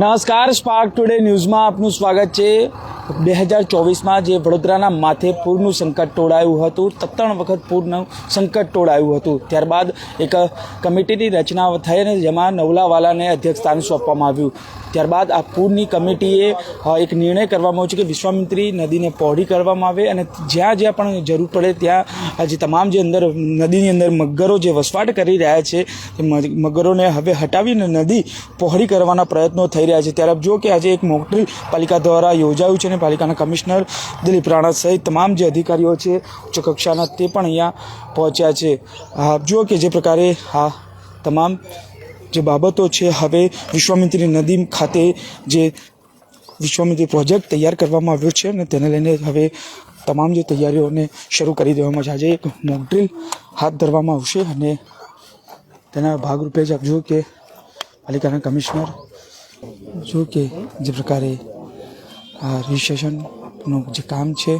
નમસ્કાર spark today ન્યૂઝમાં આપનું સ્વાગત છે. બે હજાર ચોવીસમાં જે વડોદરાના માથે પૂરનું સંકટ ટોળાયું હતું ત્રણ વખત પૂરનું સંકટ ટોળાયું હતું. ત્યારબાદ એક કમિટીની રચના થઈ અને જેમાં નવલાવાલાને અધ્યક્ષ સ્થાન સોંપવામાં આવ્યું. ત્યારબાદ આ પૂરની કમિટીએ એક નિર્ણય કરવામાં આવ્યો છે કે વિશ્વામિત્રી નદીને પહોળી કરવામાં આવે અને જ્યાં જ્યાં પણ જરૂર પડે ત્યાં જે તમામ જે અંદર નદીની અંદર મગરો જે વસવાટ કરી રહ્યા છે, તે મગરોને હવે હટાવીને નદી પહોળી કરવાના પ્રયત્નો થઈ રહ્યા છે. ત્યારે જો કે આજે એક મોકડ્રીલ પાલિકા દ્વારા યોજાયું છે અને પાલિકાના કમિશનર દિલીપ રાણા સહિત તમામ જે અધિકારીઓ છે, ઉચ્ચ કક્ષાના તે પણ અહીંયા પહોંચ્યા છે. આપ જુઓ કે જે પ્રકારે આ તમામ જે બાબતો છે, હવે વિશ્વામિત્રી નદી ખાતે જે વિશ્વામિત્રી પ્રોજેક્ટ તૈયાર કરવામાં આવ્યો છે અને તેને લઈને હવે તમામ જે તૈયારીઓને શરૂ કરી દેવામાં છે. આજે એક મોકડ્રીલ હાથ ધરવામાં આવશે અને તેના ભાગરૂપે જ આપ જુઓ કે પાલિકાના કમિશનર જો કે જે પ્રકારે આ રજિસ્ટ્રેશનનું જે કામ છે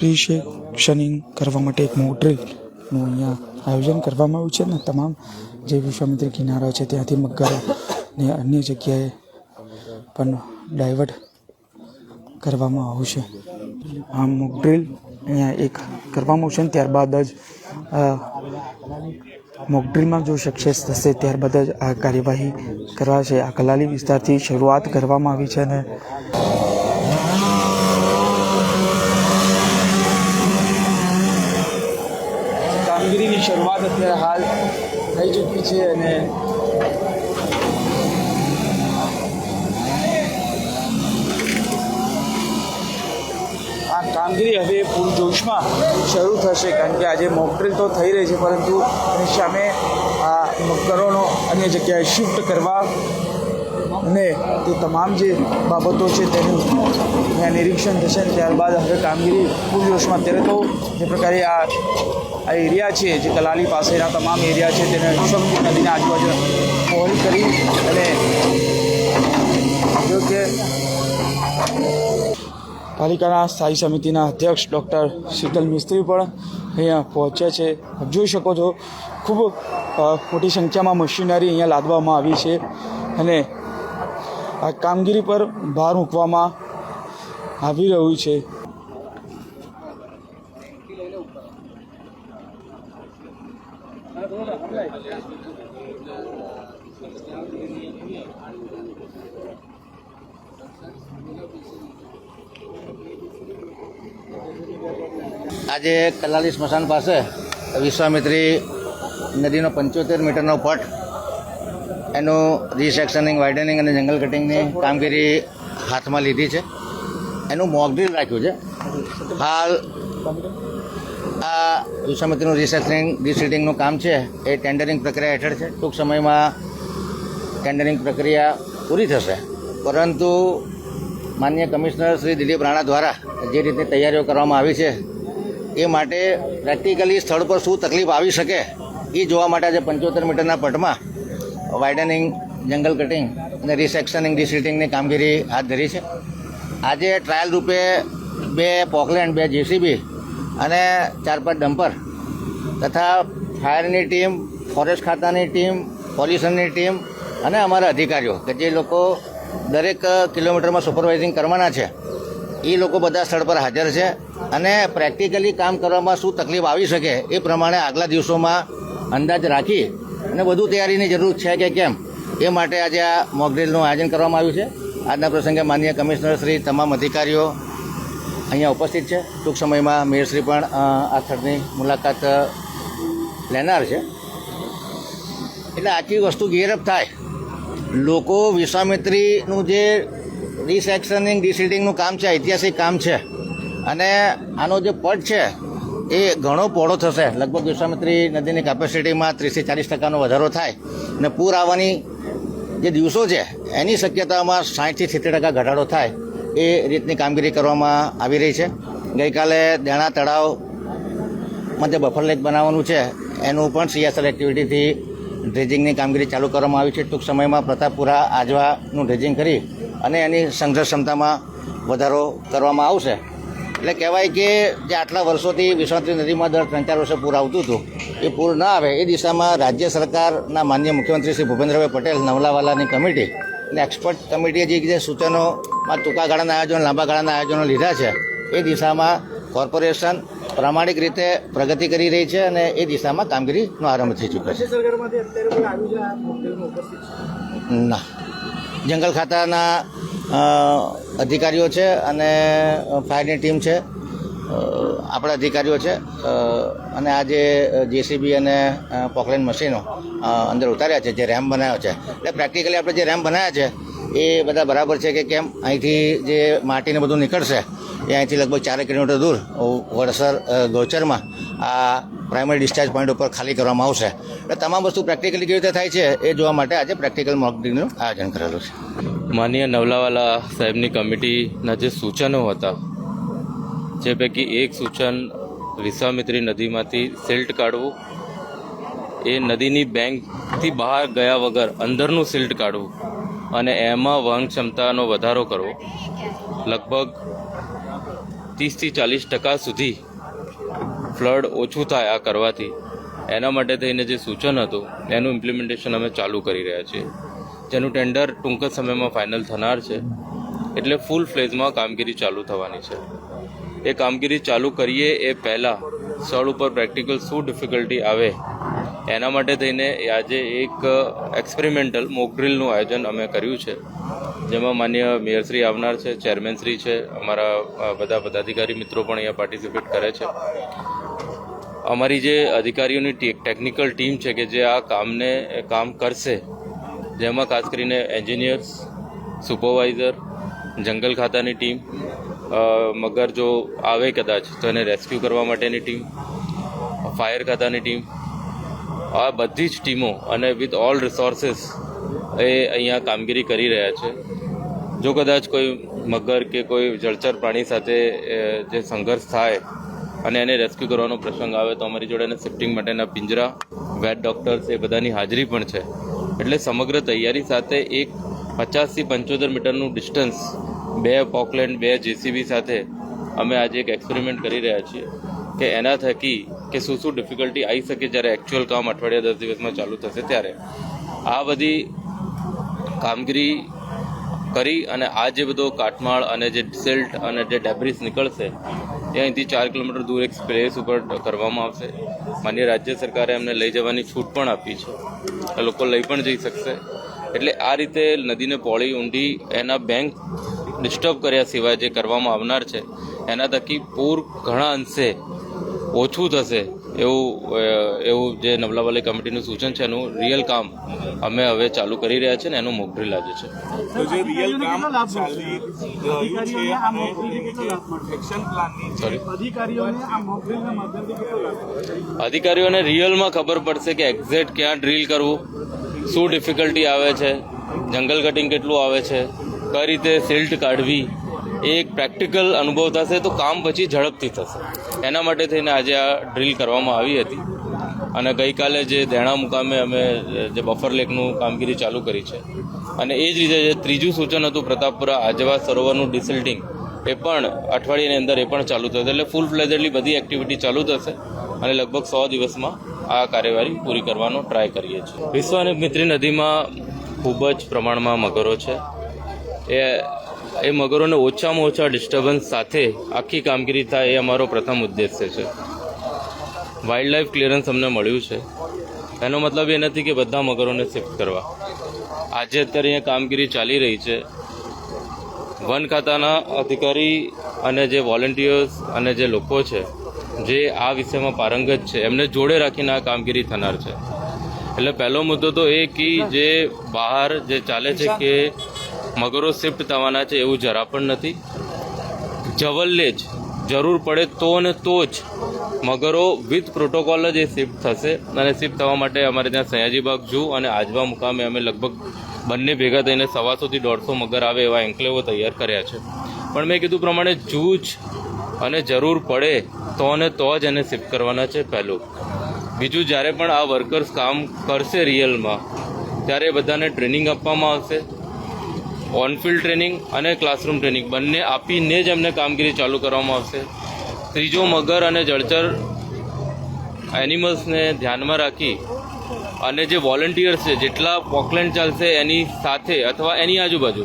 રિસેક્શનિંગ કરવા માટે એક મોકડ્રીલનું અહીંયા આયોજન કરવામાં આવ્યું છે ને તમામ જે વિશ્વામિત્રી કિનારા છે ત્યાંથી મગરો ને અન્ય જગ્યાએ પણ ડાયવર્ટ કરવામાં આવશે આ મોકડ્રીલ અહીંયા એક કરવામાં આવશે ને ત્યારબાદ જ મોકડ્રીલમાં જો સક્સેસ થશે ત્યારબાદ જ આ કાર્યવાહી કરાશે. આ કલાલી વિસ્તારથી શરૂઆત કરવામાં આવી છે અને કામગીરીની શરૂઆત અત્યારે હાલ થઈ ચૂકી છે અને આ કામગીરી હવે પૂરજોશમાં શરૂ થશે, કારણ કે આજે મોકડ્રીલ તો થઈ રહી છે, પરંતુ એની સામે આ મગરોનો અન્ય જગ્યાએ શિફ્ટ કરવા ને તે તમામ જે બાબતો છે તેનું ત્યાં નિરીક્ષણ થશે અને ત્યારબાદ હવે કામગીરી પૂરજોશમાં અત્યારે તો જે પ્રકારે આ આ એરિયા છે, જે કલાલી પાસેના તમામ એરિયા છે, તેને વિશ્વમિત્રી નદીના આજુબાજુ પહોળી કરી અને જો કે પાલિકાના સ્થાયી સમિતિના અધ્યક્ષ ડૉક્ટર શીતલ મિસ્ત્રી પણ અહીંયા પહોંચ્યા છે. જોઈ શકો છો, ખૂબ મોટી સંખ્યામાં મશીનરી અહીંયા લાદવામાં આવી છે અને આ કામગીરી પર ભાર મૂકવામાં આવી રહ્યું છે. આજે કલાલી સ્મશાન પાસે વિશ્વામિત્રી નદીનો પંચોતેર મીટરનો પટ એનું રિસેક્શનિંગ વાઇડનિંગ અને જંગલ કટિંગની કામગીરી હાથમાં લીધી છે. એનું મોકડ્રીલ રાખ્યું છે. હાલ, આ વિશ્વામિત્રીનું રિસેક્શનિંગ રિસીટિંગનું કામ છે. એ ટેન્ડરિંગ પ્રક્રિયા હેઠળ છે. ટૂંક સમયમાં ટેન્ડરિંગ પ્રક્રિયા પૂરી થશે. પરંતુ માન્ય કમિશનર શ્રી દિલીપ રાણા દ્વારા જે રીતે તૈયારીઓ કરવામાં આવી છે, એ માટે પ્રેક્ટિકલી સ્થળ પર શું તકલીફ આવી શકે એ જોવા માટે આજે પંચોતેર મીટરના પટમાં વાઇડનિંગ જંગલ કટિંગ અને રિસેક્શનિંગ રિસીટિંગની કામગીરી હાથ ધરી છે. આજે ટ્રાયલ રૂપે બે પોકલેન્ડ, બે જેસીબી અને ચાર પાંચ ડમ્પર તથા ફાયરની ટીમ ફોરેસ્ટ ખાતાની ટીમ, પોલ્યુશનની ટીમ અને અમારા અધિકારીઓ કે જે લોકો દરેક કિલોમીટરમાં સુપરવાઇઝિંગ કરવાના છે, એ લોકો બધા સ્થળ પર હાજર છે અને પ્રેક્ટિકલી કામ કરવામાં શું તકલીફ આવી શકે એ પ્રમાણે આગલા દિવસોમાં અંદાજ રાખી અને વધુ તૈયારીની જરૂર છે કે કેમ? એ માટે આજે આ મોકડ્રીલનું આયોજન કરવામાં આવ્યું છે. આજના પ્રસંગે માનનીય કમિશનર શ્રી, તમામ અધિકારીઓ અહીંયા ઉપસ્થિત છે. ટૂંક સમયમાં મેયરશ્રી પણ આ સ્થળની મુલાકાત લેનાર છે. એટલે આખી વસ્તુ ગેરઅપ થાય. લોકો વિશ્વામિત્રીનું જે રિસેક્શનિંગ ડિસીડિંગનું કામ છે, ઐતિહાસિક કામ છે. અને આનો જે પટ છે એ ઘણો પહોળો થશે. લગભગ વિશ્વામિત્રી નદીની કેપેસિટીમાં ત્રીસથી ચાલીસ ટકાનો વધારો થાય અને પૂર આવવાની જે દિવસો છે, એની શક્યતામાં સાઠથી સિત્તેર ટકા ઘટાડો થાય એ રીતની કામગીરી કરવામાં આવી રહી છે. ગઈકાલે દેણા તળાવ મધ્ય બફર લેક બનાવવાનું છે, એનું પણ સીએસએલ એક્ટિવિટીથી ડ્રેજિંગની કામગીરી ચાલુ કરવામાં આવી છે. ટૂંક સમયમાં પ્રતાપપુરા આજવાનું ડ્રેજિંગ કરી અને એની સંઘર્ષ ક્ષમતામાં વધારો કરવામાં આવશે. એટલે કહેવાય કે જે આટલા વર્ષોથી વિશ્વામિત્રી નદીમાં દર ત્રણ ચાર વર્ષે પૂર આવતું હતું એ પૂર ન આવે એ દિશામાં રાજ્ય સરકારના માન્ય મુખ્યમંત્રી શ્રી ભૂપેન્દ્રભાઈ પટેલ નવલાવાલાની કમિટી અને એક્સપર્ટ કમિટીએ જે જે સૂચનોમાં ટૂંકા ગાળાના આયોજનો લાંબા ગાળાના આયોજનો લીધા છે એ દિશામાં કોર્પોરેશન પ્રામાણિક રીતે પ્રગતિ કરી રહી છે અને એ દિશામાં કામગીરીનો આરંભ થઈ ચૂક્યો છે. ના. જંગલ ખાતાના અધિકારીઓ છે અને ફાયરની ટીમ છે. આપણા અધિકારીઓ છે. અને આ જે જેસીબી અને પોકલેન મશીનો અંદર ઉતાર્યા છે, જે રેમ્પ બનાવ્યો છે. એટલે પ્રેક્ટિકલી આપણે જે રેમ્પ બનાવ્યા છે, એ બધા બરાબર છે કે કેમ? અહીંથી જે માટીને બધું નીકળશે, એ અહીંથી લગભગ ચારેક કિલોમીટર દૂર વડસર ગૌચરમાં આ પ્રાઇમરી ડિસ્ચાર્જ પોઈન્ટ ઉપર ખાલી કરવામાં આવશે. એટલે તમામ વસ્તુ પ્રેક્ટિકલી કેવી રીતે થાય છે, એ જોવા માટે આજે પ્રેક્ટિકલ મોક આયોજન કરેલું છે. માનીય નવલાવાલા સાહેબની કમિટીના જે સૂચનો હતા, જે પૈકી એક સૂચન વિશ્વામિત્રી નદીમાંથી સિલ્ટ કાઢવું, એ નદીની બેંકથી બહાર ગયા વગર અંદરનું સિલ્ટ કાઢવું અને એમાં વહન ક્ષમતાનો વધારો કરવો, લગભગ ત્રીસથી ચાલીસ ટકા સુધી ફ્લડ ઓછું થાય આ કરવાથી. એના માટે થઈને જે સૂચન હતું, એનું ઇમ્પ્લિમેન્ટેશન અમે ચાલુ કરી રહ્યા છીએ. જેનું ટેન્ડર ટૂંક જ સમયમાં ફાઇનલ થનાર છે. એટલે ફૂલ ફ્લેઝમાં કામગીરી ચાલુ થવાની છે. એ કામગીરી ચાલુ કરીએ એ પહેલાં સ્થળ ઉપર પ્રેક્ટિકલ શું ડિફિકલ્ટી આવે, એના માટે થઈને આજે એક એક્સપેરિમેન્ટલ મોકડ્રીલનું આયોજન અમે કર્યું છે. જેમાં માન્ય મેયરશ્રી આવનાર છે ચેરમેનશ્રી છે, અમારા બધા પદાધિકારી મિત્રો પણ અહીંયા પાર્ટિસિપેટ કરે છે. અમારી જે અધિકારીઓની ટેકનિકલ ટીમ છે કે જે આ કામને, કામ કરશે જેમાં ખાસ કરીને એન્જિનિયર્સ, સુપરવાઇઝર, જંગલ ખાતાની ટીમ મગર જો આવે કદાચ તો એને રેસ્ક્યુ કરવા માટેની ટીમ, ફાયર ખાતાની ટીમ. આ બધી જ ટીમો અને વિથ ઓલ રિસોર્સિસ એ અહીંયા કામગીરી કરી રહ્યા છે. જો કદાચ કોઈ મગર કે કોઈ જળચર પ્રાણી સાથે જે સંઘર્ષ થાય અને એને રેસ્ક્યુ કરવાનો પ્રસંગ આવે તો અમારી જોડે એને શિફ્ટિંગ માટેના પિંજરા, વેટ ડોક્ટર્સ એ બધાની હાજરી પણ છે. એટલે સમગ્ર તૈયારી સાથે એક પચાસથી પંચોતેર મીટરનું ડિસ્ટન્સ બે પોકલેન્ડ બે જેસીબી સાથે અમે આજે એક એક્સપેરિમેન્ટ કરી રહ્યા છીએ કે એના થકી કે શું શું ડિફિકલ્ટી આવી શકે જ્યારે એકચ્યુઅલ કામ અઠવાડિયા દસ દિવસમાં ચાલુ થશે ત્યારે. આ બધી કામગીરી કરી અને આ જે બધો કાટમાળ અને જે સિલ્ટ અને જે ડેબ્રિસ નીકળશે એ અહીંથી ચાર કિલોમીટર દૂર એક પ્લેસ ઉપર કરવામાં આવશે. માન્ય રાજ્ય સરકારે એમને લઈ જવાની છૂટ પણ આપી છે. લોકો લઈ પણ જઈ શકશે. એટલે આ રીતે નદીને પોળી ઊંડી એના બેંક ડિસ્ટર્બ કર્યા સિવાય જે કરવામાં આવનાર છે, એના થકી પૂર ઘણા અંશે ઓછું થશે. એવું એવું જે નવલાવાલી કમિટીનું સૂચન છે એનું રિયલ કામ અમે હવે ચાલુ કરી રહ્યા છે ને એનું મોકડ્રીલ લાગે છે? અધિકારીઓને રિયલમાં ખબર પડશે કે એક્ઝેક્ટ ક્યાં ડ્રીલ કરવું શું ડિફિકલ્ટી આવે છે જંગલ કટિંગ કેટલું આવે છે કઈ રીતે સિલ્ટ કાઢવી એ એક પ્રેક્ટિકલ અનુભવ થશે તો કામ પછી ઝડપથી થશે. એના માટે થઈને આજે આ ડ્રીલ કરવામાં આવી હતી. અને ગઈકાલે જે દેણા મુકામે અમે જે બફર લેકનું કામગીરી ચાલુ કરી છે. અને એ જ રીતે જે ત્રીજું સૂચન હતું પ્રતાપપુરા આજવા સરોવરનું ડિસિલ્ટિંગ, એ પણ અઠવાડિયાની અંદર એ પણ ચાલુ થશે. એટલે ફૂલ ફ્લેજેડલી બધી એક્ટિવિટી ચાલુ થશે અને લગભગ સો દિવસમાં આ કાર્યવાહી પૂરી કરવાનો ટ્રાય કરીએ છીએ. વિશ્વામિત્રી નદીમાં ખૂબ જ પ્રમાણમાં મગરો છે. એ એ મગરોને ઓછામાં ઓછા ડિસ્ટર્બન્સ સાથે આખી કામગીરી થાય એ અમારો પ્રથમ ઉદ્દેશ્ય છે. વાઇલ્ડ લાઈફ ક્લિયરન્સ અમને મળ્યું છે. એનો મતલબ એ નથી કે બધા મગરોને શિફ્ટ કરવા. આજે અત્યારે અહીંયા કામગીરી ચાલી રહી છે. વન ખાતાના અધિકારી અને જે વોલેન્ટિયર્સ અને જે લોકો છે, જે આ વિષયમાં પારંગત છે, એમને જોડે રાખીને આ કામગીરી થનાર છે. એટલે પહેલો મુદ્દો તો એ કે જે બહાર જે ચાલે છે કે મગરો શિફ્ટ થવાના છે એવું જરા પણ નથી. જવલ્લે જ જરૂર પડે તો ને તો જ મગરો વિથ પ્રોટોકોલ જ એ શિફ્ટ થશે અને શિફ્ટ થવા માટે અમારે ત્યાં સયાજીબાગ જૂ અને આજવા મુકામે અમે લગભગ બંને ભેગા થઈને સવાસોથી દોઢસો મગર આવે એવા એન્કલેવો તૈયાર કર્યા છે. પણ મેં કીધું પ્રમાણે જૂજ અને જરૂર પડે તો ને તો જ એને શિફ્ટ કરવાના છે પહેલું. બીજું જ્યારે પણ આ વર્કર્સ કામ કરશે રિયલમાં, ત્યારે બધાને ટ્રેનિંગ આપવામાં આવશે. ઓનફિલ્ડ ટ્રેનિંગ અને ક્લાસરૂમ ટ્રેનિંગ. બંને આપીને જ એમને કામગીરી ચાલુ કરવામાં આવશે. ત્રીજો મગર અને જળચર એનિમલ્સને ધ્યાનમાં રાખી અને જે વોલન્ટિયર્સ છે, જેટલા પોકલેન્ડ ચાલશે એની સાથે અથવા એની આજુબાજુ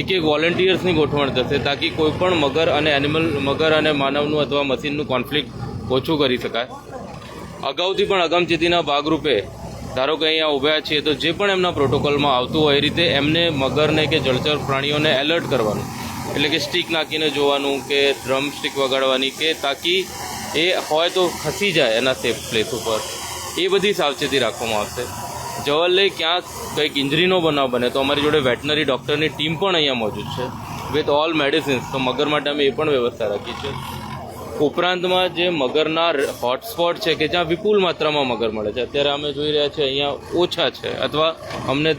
એક એક વોલન્ટિયર્સની ગોઠવણ થશે તાકી કોઈપણ મગર અને એનિમલ મગર અને માનવનું અથવા મશીનનું કોન્ફ્લિક્ટ ઓછું કરી શકાય. અગાઉથી પણ અગમચેતીના ભાગરૂપે ધારો કે અહીંયા ઊભા છીએ તો જે પણ એમના પ્રોટોકોલમાં આવતું હોય એ રીતે એમને મગરને કે જળચર પ્રાણીઓને એલર્ટ કરવાનું. એટલે કે સ્ટીક નાખીને જોવાનું કે ડ્રમ સ્ટીક વગાડવાની કે તાકી એ હોય તો ખસી જાય એના સેફ પ્લેસ ઉપર. એ બધી સાવચેતી રાખવામાં આવશે. જવાલે ક્યાંક કંઈક ઇન્જરીનો બનાવ બને તો અમારી જોડે વેટનરી ડૉક્ટરની ટીમ પણ અહીંયા મોજૂદ છે. વિથ ઓલ મેડિસિન્સ તો મગર માટે અમે એ પણ વ્યવસ્થા રાખી છે. ઉપરાંતમાં જે મગરના હોટસ્પોટ છે કે જ્યાં વિપુલ માત્રામાં મગર મળે છે, અત્યારે અમે જોઈ રહ્યા છીએ અહીંયા ઓછા છે, અથવા અમને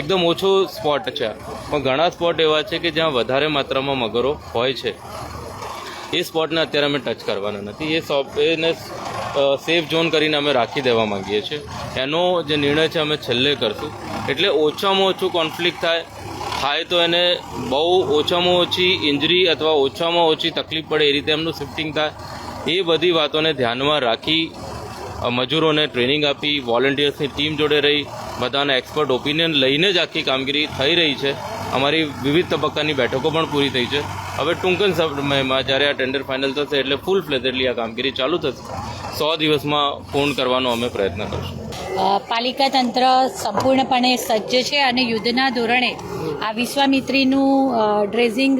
એકદમ ઓછો સ્પોટ છે. પણ ઘણા સ્પોટ એવા છે કે જ્યાં વધારે માત્રામાં મગરો હોય છે. એ સ્પોટને અત્યારે અમે ટચ કરવાના નથી. એ સોપ એને સેફ ઝોન કરીને અમે રાખી દેવા માંગીએ છીએ. એનો જે નિર્ણય છે અમે છેલ્લે કરશું. એટલે ઓછામાં ઓછું કોન્ફ્લિક્ટ થાય થાય તો એને બહુ ઓછામાં ઓછી ઇન્જરી અથવા ઓછામાં ઓછી તકલીફ પડે એ રીતે એમનું શિફ્ટિંગ થાય. એ બધી વાતોને ધ્યાનમાં રાખી મજૂરોને ટ્રેનિંગ આપી, વોલન્ટિયર્સની ટીમ જોડે રહી, બધાના એક્સપર્ટ ઓપિનિયન લઈને જ આખી કામગીરી થઈ રહી છે. અમારી વિવિધ તબક્કાની બેઠકો પણ પૂરી થઈ છે. હવે ટૂંકન સમયમાં જ્યારે આ ટેન્ડર ફાઇનલ થશે એટલે ફૂલ ફ્લેજેડલી આ કામગીરી ચાલુ થશે. સો દિવસમાં પૂર્ણ કરવાનો અમે પ્રયત્ન કરશું. પાલિકા તંત્ર સંપૂર્ણપણે સજ્જ છે અને યુદ્ધના ધોરણે આ વિશ્વામિત્રીનું ડ્રેઝિંગ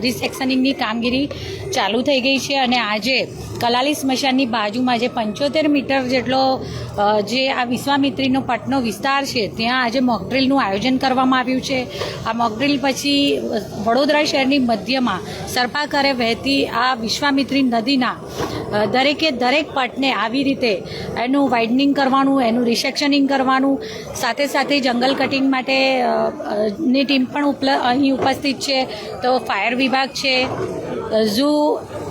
રિસેક્શનિંગની કામગીરી ચાલુ થઈ ગઈ છે અને આજે કલાલી સ્મશાનની બાજુમાં જે પંચોતેર મીટર જેટલો જે આ વિશ્વામિત્રીનો પટનો વિસ્તાર છે, ત્યાં આજે મોકડ્રીલનું આયોજન કરવામાં આવ્યું છે. આ મોકડ્રીલ પછી વડોદરા શહેરની મધ્યમાં સર્પાકારે વહેતી આ વિશ્વામિત્રી નદીના દરેકે દરેક પટને આવી રીતે એનું વાઇડનિંગ કરવાનું, એનું રિસેક્શનિંગ કરવાનું, સાથે સાથે જંગલ કટિંગ માટે ની ટીમ પણ અહીં ઉપસ્થિત છે. તો ફાયર વિભાગ છે ઝૂ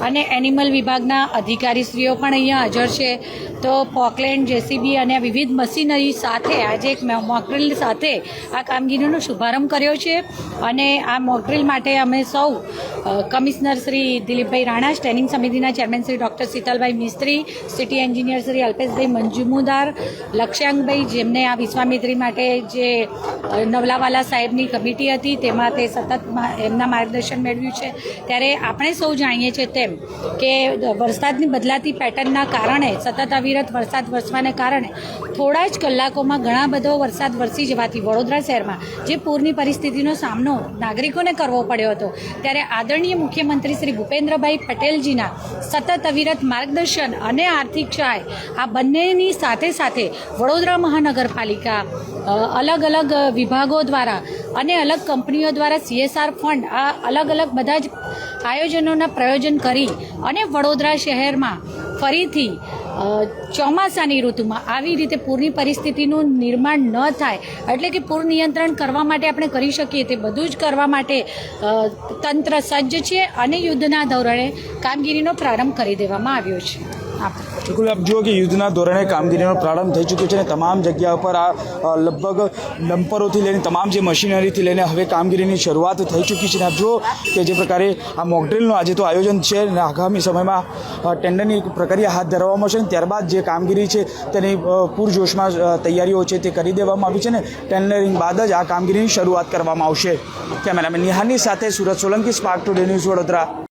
અને એનિમલ વિભાગના અધિકારીશ્રીઓ પણ અહીંયા હાજર છે. તો પોકલેન્ડ, જેસીબી અને વિવિધ મશીનરી સાથે આજે એક મોકડ્રીલ સાથે આ કામગીરીનો શુભારંભ કર્યો છે. અને આ મોકડ્રીલ માટે અમે સૌ કમિશનર શ્રી દિલીપભાઈ રાણા, સ્ટેન્ડિંગ સમિતિના chairman Shri doctor Shitalbhai Mistry, city engineer Shri Alpeshbhai Manjumudar, Lakshyankbhai, જેમને આ વિશ્વામિત્રી માટે જે નવલાવાલા સાહેબની કમિટી હતી, તેમાં તે સતત એમના માર્ગદર્શન મેળવ્યું છે. ત્યારે આપણે સૌ જાણીએ છીએ તેમ કે વરસાદની બદલાતી પેટર્નના કારણે, સતત અવિરત વરસાદ વરસવાને કારણે થોડા જ કલાકોમાં ઘણા બધો વરસાદ વરસી જવાથી વડોદરા શહેરમાં જે પૂરની પરિસ્થિતિનો સામનો નાગરિકોને કરવો પડ્યો હતો, ત્યારે આદરણીય મુખ્યમંત્રી શ્રી ભૂપેન્દ્રભાઈ પટેલજીના સતત અવિરત માર્ગદર્શન અને આર્થિક સહાય આ બંનેની સાથે સાથે વડોદરા મહાનગરપાલિકા અલગ અલગ વિભાગો દ્વારા અને અલગ કંપનીઓ દ્વારા સીએસઆર ફંડ આ અલગ અલગ બધા જ આયોજનોના પ્રયોજન કરી અને વડોદરા શહેરમાં ફરીથી ચોમાસાની ઋતુમાં આવી રીતે પૂરની પરિસ્થિતિનું નિર્માણ ન થાય, એટલે કે પૂર નિયંત્રણ કરવા માટે આપણે કરી શકીએ તે બધું જ કરવા માટે તંત્ર સજ્જ છે અને યુદ્ધના ધોરણે કામગીરીનો પ્રારંભ કરી દેવામાં આવ્યો છે. બિલકુલ, આપ જુઓ કે યુદ્ધના ધોરણે કામગીરીનો પ્રારંભ થઈ ચૂક્યો છે અને તમામ જગ્યા ઉપર આ લગભગ ડમ્પરોથી લઈને તમામ જે મશીનરીથી લઈને હવે કામગીરીની શરૂઆત થઈ ચૂકી છે. અને આપ જુઓ કે જે પ્રકારે આ મોકડ્રીલનું આજે તો આયોજન છે અને આગામી સમયમાં ટેન્ડરની પ્રક્રિયા હાથ ધરવામાં આવશે અને ત્યારબાદ જે કામગીરી છે તેની પૂરજોશમાં તૈયારીઓ છે તે કરી દેવામાં આવી છે ને ટેન્ડરિંગ બાદ જ આ કામગીરીની શરૂઆત કરવામાં આવશે. કેમેરામેન નિહારની સાથે Surat Solanki, spark today news Vadodara.